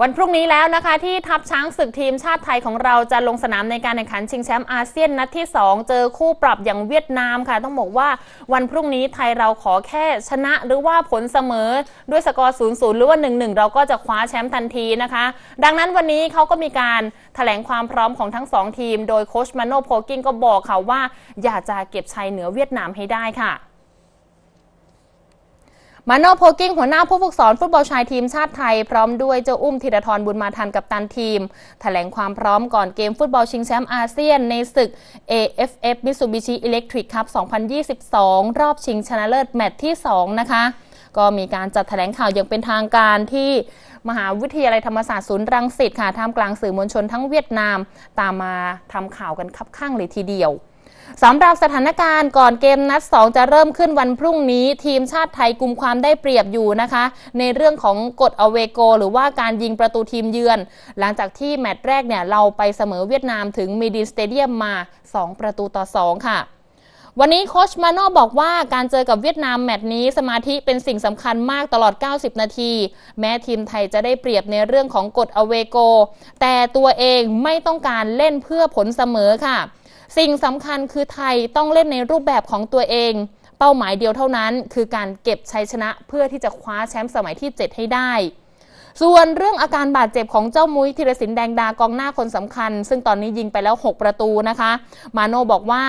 วันพรุ่งนี้แล้วนะคะที่ทัพช้างศึกทีมชาติไทยของเราจะลงสนามในการแข่งขันชิงแชมป์อาเซียนนัดที่ 2 เจอคู่ปรับอย่างเวียดนามค่ะ ต้องบอกว่าวันพรุ่งนี้ไทยเราขอแค่ชนะหรือว่าผลเสมอด้วยสกอร์0 0หรือว่า 1 1 เราก็จะคว้าแชมป์ทันทีนะคะ ดังนั้นวันนี้เขาก็มีการแถลงความพร้อมของทั้ง 2 ทีม โดยโคชมาโนโพกิ้งก็บอกค่ะว่า อยากจะเก็บชัยเหนือเวียดนามให้ได้ค่ะ มาโนโพกิ้งหัวหน้าผู้ฝึกสอนฟุตบอลชายทีมชาติไทย พร้อมด้วยเจ้าอุ้มธีรทรบุญมาทันกับตันทีม แถลงความพร้อมก่อนเกมฟุตบอลชิงแชมป์อาเซียนในศึก AFF Mitsubishi Electric Cup 2022 รอบชิงชนะเลิศแมตช์ที่ 2 นะคะ ก็มีการจัดแถลงข่าวอย่างเป็นทางการที่มหาวิทยาลัยธรรมศาสตร์ศูนย์รังสิตค่ะท่ามกลางสื่อมวลชนทั้งเวียดนาม ตามมาทำข่าวกันคับข้างเลยทีเดียว สำหรับสถานการณ์ก่อนเกมนัด 2 จะเริ่มขึ้นวันพรุ่งนี้ ทีมชาติไทยกลุ่มความได้เปรียบอยู่นะคะ ในเรื่องของกฎอเวโก หรือว่าการยิงประตูทีมเยือน หลังจากที่แมตช์แรกเนี่ยเราไปเสมอเวียดนามถึงมีดีสเตเดียมมา 2 ประตูต่อ 2 ค่ะวันนี้โคชมาโน่บอกว่าการเจอกับเวียดนามแมตช์นี้สมาธิเป็นสิ่งสำคัญมากตลอด 90 นาที แม้ทีมไทยจะได้เปรียบในเรื่องของกฎอเวโก แต่ตัวเองไม่ต้องการเล่นเพื่อผลเสมอค่ะ สิ่งสำคัญคือไทยต้องเล่นในรูปแบบของตัวเอง เป้าหมายเดียวเท่านั้น คือการเก็บชัยชนะเพื่อที่จะคว้าแชมป์สมัยที่ 7 ให้ได้ ส่วนเรื่องอาการบาดเจ็บของเจ้ามุ้ยธีรศิลป์แดงดากองหน้าคนสำคัญ ซึ่งตอนนี้ยิงไปแล้ว 6 ประตูนะคะ มาโน่บอกว่า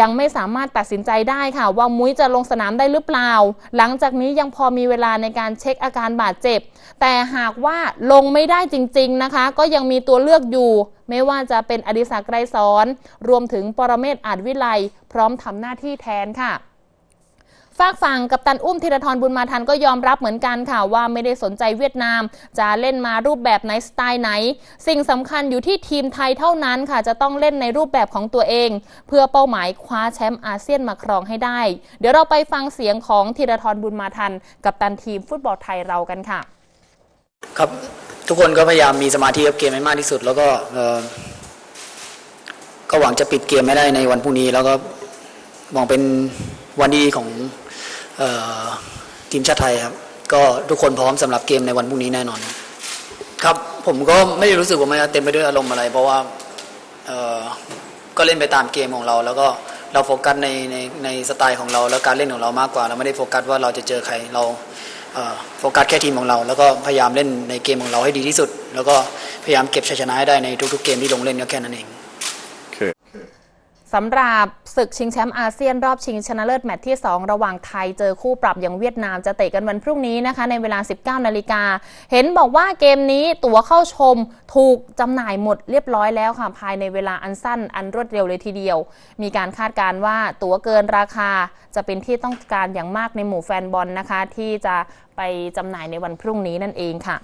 ยังไม่สามารถตัดสินใจได้ค่ะ ว่ามุ้ยจะลงสนามได้หรือเปล่า หลังจากนี้ยังพอมีเวลาในการเช็คอาการบาดเจ็บ แต่หากว่าลงไม่ได้จริง ๆนะคะ ก็ยังมีตัวเลือกอยู่ ไม่ว่าจะเป็นอดิศักดิ์ไกรสอน รวมถึงปรเมศอาจวิไลพร้อมทำหน้าที่แทนค่ะ ฝากฝั่งกับตันอุ้มธีรทรบุญมาทันก็ยอมรับเหมือนกันค่ะว่าไม่ได้สนใจเวียดนาม จะเล่นมารูปแบบไหนสไตล์ไหน สิ่งสำคัญอยู่ที่ทีมไทยเท่านั้นค่ะ จะต้องเล่นในรูปแบบของตัวเอง เพื่อเป้าหมายคว้าแชมป์อาเซียนมาครองให้ได้ เดี๋ยวเราไปฟังเสียงของธีรทรบุญมาทัน กับตันทีมฟุตบอลไทยเรากันค่ะ ครับทุกคนก็พยายามมีสมาธิกับเกมให้มากที่สุด แล้วก็ก็หวังจะปิดเกมไม่ได้ในวันพรุ่งนี้แล้วก็ มองเป็นวันดีของออทีมชาติไทยครับ ก็ทุกคนพร้อมสำหรับเกมในวันพรุ่งนี้แน่นอน ครับผมก็ไม่ได้รู้สึกว่ามันเต็มไปด้วยอารมณ์อะไร เพราะว่าก็เล่นไปตามเกมของเรา แล้วก็เราโฟกัสในในในสไตล์ของเรา แล้วการเล่นของเรามากกว่า เราไม่ได้โฟกัสว่าเราจะเจอใครเราโฟกัสแค่ทีมของเรา แล้วก็พยายามเล่นในเกมของเราให้ดีที่สุด แล้วก็พยายามเก็บชัยชนะให้ได้ในทุกๆเกมที่ลงเล่นก็แค่นั้นเอง สำหรับศึกชิงแชมป์อาเซียนรอบชิงชนะเลิศแมตช์ที่ 2 ระหว่างไทยเจอคู่ปรับอย่างเวียดนามจะเตะกันวันพรุ่งนี้นะคะ ในเวลา 19 นาฬิกา เห็นบอกว่าเกมนี้ตั๋วเข้าชมถูกจำหน่ายหมดเรียบร้อยแล้วค่ะ ภายในเวลาอันสั้นอันรวดเร็วเลยทีเดียว มีการคาดการณ์ว่าตั๋วเกินราคาจะเป็นที่ต้องการอย่างมากในหมู่แฟนบอลนะคะ ที่จะไปจำหน่ายในวันพรุ่งนี้นั่นเองค่ะ